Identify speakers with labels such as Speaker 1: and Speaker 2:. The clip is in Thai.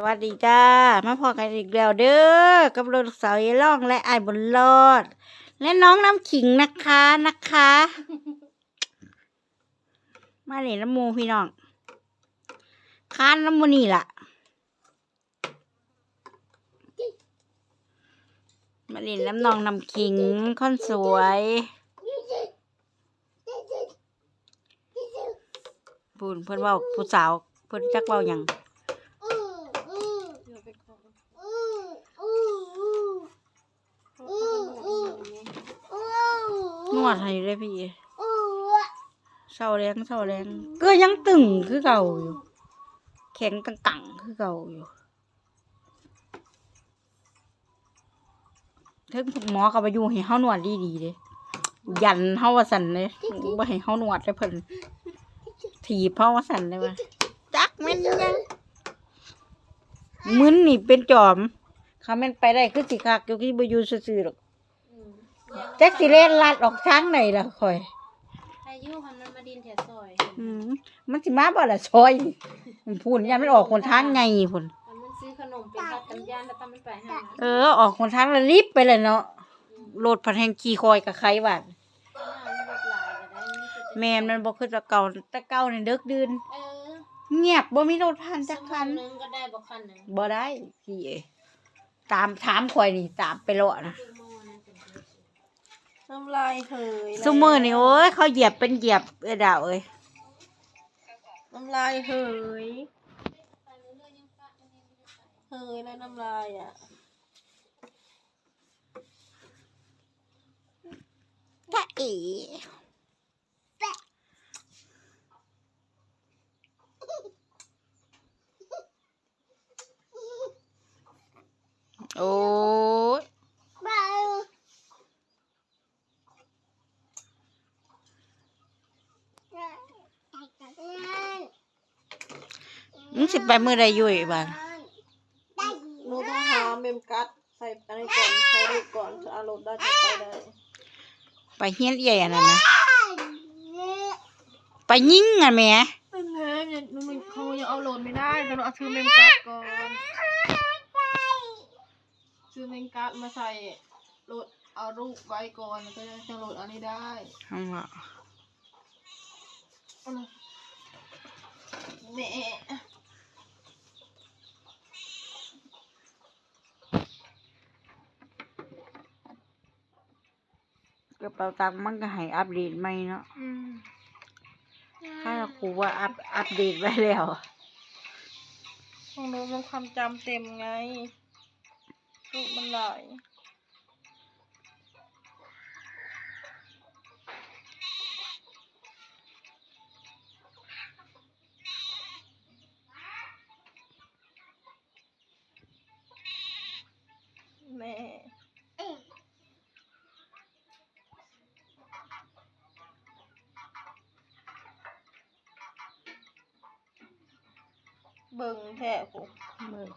Speaker 1: สวัสดีจ้า มาพอกันอีกแล้วเด้อ กับลูกสาวยล่องและไอ้บุญรอด และน้องน้ำขิงนะคะนะคะ มาเล่นน้ำมูพี่น้อง ค้านน้ำมูนี่ล่ะ มาเล่นน้ำนองน้ำขิงค่อนสวยพูนเพื่อนว่าผู้สาวเพื่อนจักเว่าหยัง วดให้เลยพี่เศร้าแรงเศร้าแรงก็ยังตึงคือเก่าอยู่ แข็งกังกังๆคือเก่าอยู่ถึงหมอก็ไปอยู่ให้เฮานวดดีๆเลยยันเฮาว่าสั่นเลยบ่ให้เฮานวดเลยเพิ่นถีบเฮาว่าสั่นเลยว่าจักแม่นยังมึนนี่เป็นจอมเขาแม่นไปได้คือสิคักอยู่ที่บ่อยู่ซื่อๆหรอก จักสิเล่นลัดออกทางไหนล่ะข่อย
Speaker 2: อายุมันมันมาดินแถวซอย
Speaker 1: อืมมันสิมาบ่ล่ะซอยมันพูดยันมันออกคนทางไงพุ่น
Speaker 2: มันมันซื้อขนมเป็นพัดกันย่านแล้วตามมันไปให้นะ
Speaker 1: เออ ออกคนทางแล้วรีบไปเลยเนาะโลดพันแหงขี่คอยกับใครบาด
Speaker 2: หน้ามันแบบหลายแต่ได้นี่คือจะ
Speaker 1: แม่นมันบ่คือแตะเก่าแตะเก่านี่เดึกดื่น
Speaker 2: เออ
Speaker 1: เงียบบ่มีรถผ่านจักคัน
Speaker 2: ชั่วโมงนึงก็ได้บ่คันหนึง
Speaker 1: บ่ได้พี่เอ้ยตามถามข่อยนี่ ตามไปเลาะนะ
Speaker 2: ชั่วโมงนึงเป็นเดือน
Speaker 3: น้ำลายเหย
Speaker 1: ซุมื้อนี่โอ้ยเขาเหยียบเป็นเหยียบเอ้ยดาวเอ้ย
Speaker 3: น้ำลายเหยเหยแล้วน้ำลายอะ
Speaker 1: ตะเอ๋โอ้ย มึงสิไปมื้อใดอยู่อีบ้าน
Speaker 3: หนูต้องหาเมมกัดใส่อันนี้ก่อนใส่รูปก่อนจะเอารมณ์ได้จะไปได้
Speaker 1: ไปเฮียนเอี่ยอันนั้นนะไปยิงอะแหม่
Speaker 3: เป็นไงเนี่ยหนูมันเขายังเอาโหลดไม่ได้แต่หนูเอาซื้อเมมกัดก่อนซื้อเมมกัดมาใส่โหลดเอารูปไว้ก่อนแล้วก็จะโหลดอันนี้ได้
Speaker 1: ทำว่า
Speaker 3: เอาเลย แม่
Speaker 1: กระเป๋าตังค์มันก็ให้อัปเดตใหม่เนาะ
Speaker 3: อืม
Speaker 1: ถ้าครูว่าอัปอัปเดตไว้แล้ว
Speaker 3: ของหนูมันความจำเต็มไงรูปมันหลาย แม่ เบิ่งแท้กู
Speaker 1: เบิ่ง